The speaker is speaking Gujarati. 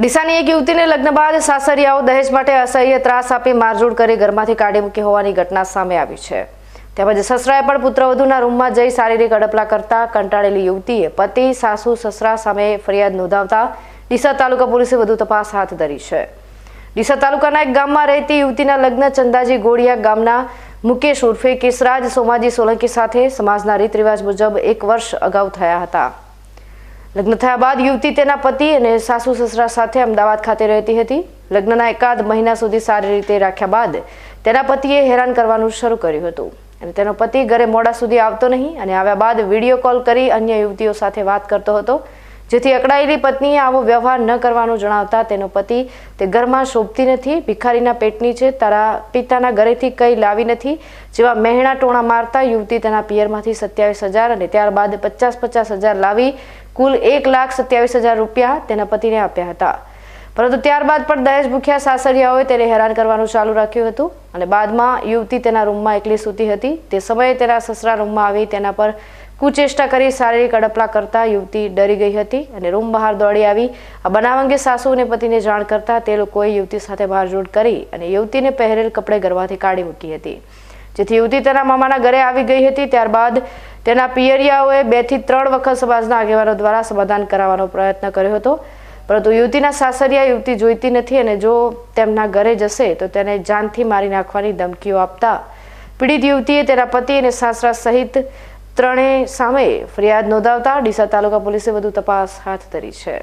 ડીસાની એક યુવતીને લગ્ન બાદ સાસરિયાઓ દહેજ માટે અસહ્ય ત્રાસ આપી મારઝૂડ કરી ઘરમાંથી કાઢી મૂકી હોવાની ઘટના સામે આવી છે. તેમજ સસરાએ પણ પુત્રવધુના રૂમમાં જઈ શારીરિક અડપલા કરતા કંટાળેલી યુવતીએ પતિ, સાસુ, સસરા સામે ફરિયાદ નોંધાવતા ડીસા તાલુકા પોલીસે વધુ તપાસ હાથ ધરી છે. ડીસા તાલુકાના એક ગામમાં રહેતી યુવતીના લગ્ન ચંદાજી ગોળિયા ગામના મુકેશ ઉર્ફે કેસરાજ સોમાજી સોલંકી સાથે સમાજના રીત રિવાજ મુજબ એક વર્ષ અગાઉ થયા હતા. લગ્ન થયા બાદ યુવતી તેના પતિ અને સાસુ સસરા સાથે અમદાવાદ ખાતે રહેતી હતી. લગ્નના એકાદ મહિના સુધી સારી રીતે રાખ્યા બાદ તેના પતિએ હેરાન કરવાનું શરૂ કર્યું હતું. અને તેનો પતિ ઘરે મોડા સુધી આવતો નહીં અને આવ્યા બાદ વીડિયો કોલ કરી અન્ય યુવતીઓ સાથે વાત કરતો હતો. જેથી અકળાયેલી પત્નીએ આવો વ્યવહાર ન કરવાનું જણાવતા તેનો પતિ તે ઘરમાં શોભતી નથી, ભિખારીના પેટની છે, તારા પિતાના ઘરેથી કંઈ લાવી નથી, જેવા મહેણા ટોણા મારતા યુવતી તેના પિયરમાંથી સત્યાવીસ હજાર અને ત્યારબાદ પચાસ પચાસ હજાર લાવી કુલ એક લાખ સત્યાવીસ હજાર રૂપિયા તેના પતિને આપ્યા હતા. પરંતુ ત્યારબાદ પણ દહેજ ભૂખ્યા સાસરિયાઓએ તેને હેરાન કરવાનું ચાલુ રાખ્યું હતું અને બાદમાં યુવતી તેના રૂમમાં એકલી સૂતી હતી. તે સમયે તેના સસરા રૂમમાં આવી તેના પર કુચેષ્ટા કરી શારીરિક અડપલા કરતા યુવતી ડરી ગઈ હતી અને રૂમ બહાર દોડી આવી. આ બનાવ અંગે સાસુ અને પતિને જાણ કરતા તે લોકોએ યુવતી સાથે મારઝૂડ કરી અને યુવતીને પહેરેલ કપડે ગરવાથી કાઢી મૂકી હતી. જેથી યુવતી તેના મામાના ઘરે આવી ગઈ હતી. ત્યારબાદ તેના પિયરિયાઓએ બેથી ત્રણ વખત સમાજના આગેવાનો દ્વારા સમાધાન કરાવવાનો પ્રયત્ન કર્યો હતો. પરંતુ યુવતીના સાસરિયા યુવતી જોઈતી નથી અને જો તેમના ઘરે જશે તો તેને જાનથી મારી નાખવાની ધમકીઓ આપતા પીડિત યુવતીએ તેના પતિ અને સાસરા સહિત ત્રણેય સામે ફરિયાદ નોંધાવતા ડીસા તાલુકા પોલીસે વધુ તપાસ હાથ ધરી છે.